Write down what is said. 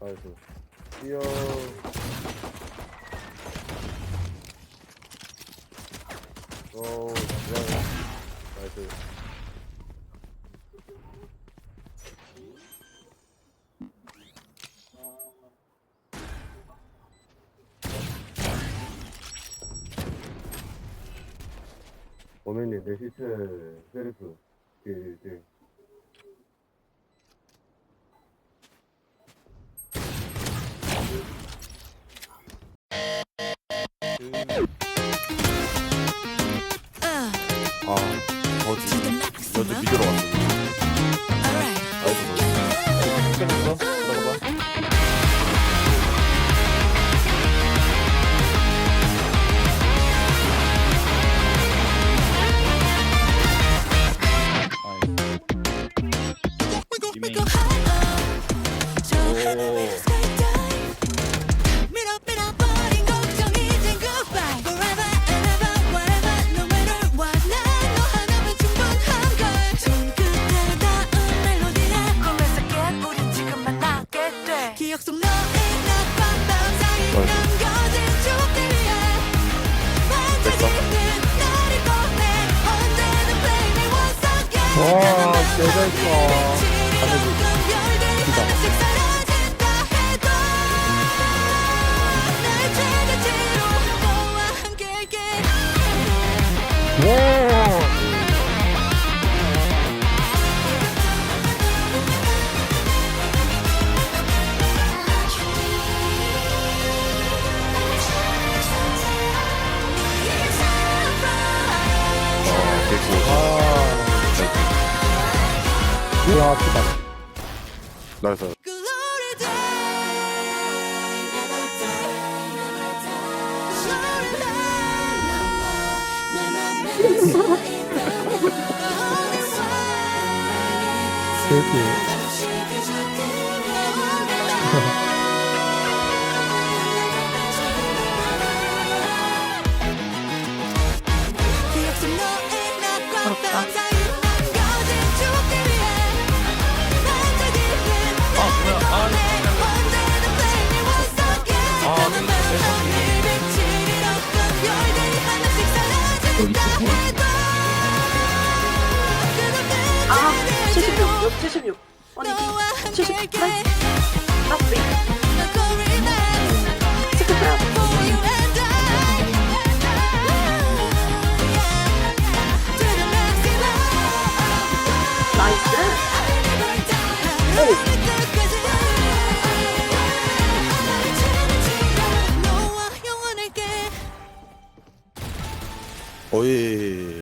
나이스. 뛰어. 오, 좋아요. 나이스. 어머니, 내 시체, 세리프. 뒤, 뒤. 여기 미드로 왔어. 나이스 너. 끝났어? 들어가봐. 이메인. 기억 속 너의 낮과 밤 사이 남겨진 추억들 위해 반짝이는 나를 꺼내 언제든 play me once again 와, 개잘했어. 기다. 사라진다 해도 날 최대치로 너와 함께할 게 어, 개고. 우와, 아프다. 나이스. Day 사라진다 해도 아, 그건 76, 76. 아니, 너와 70, 함께할게 나쁘리. Glory day for you and I To the maximum 나이스. 너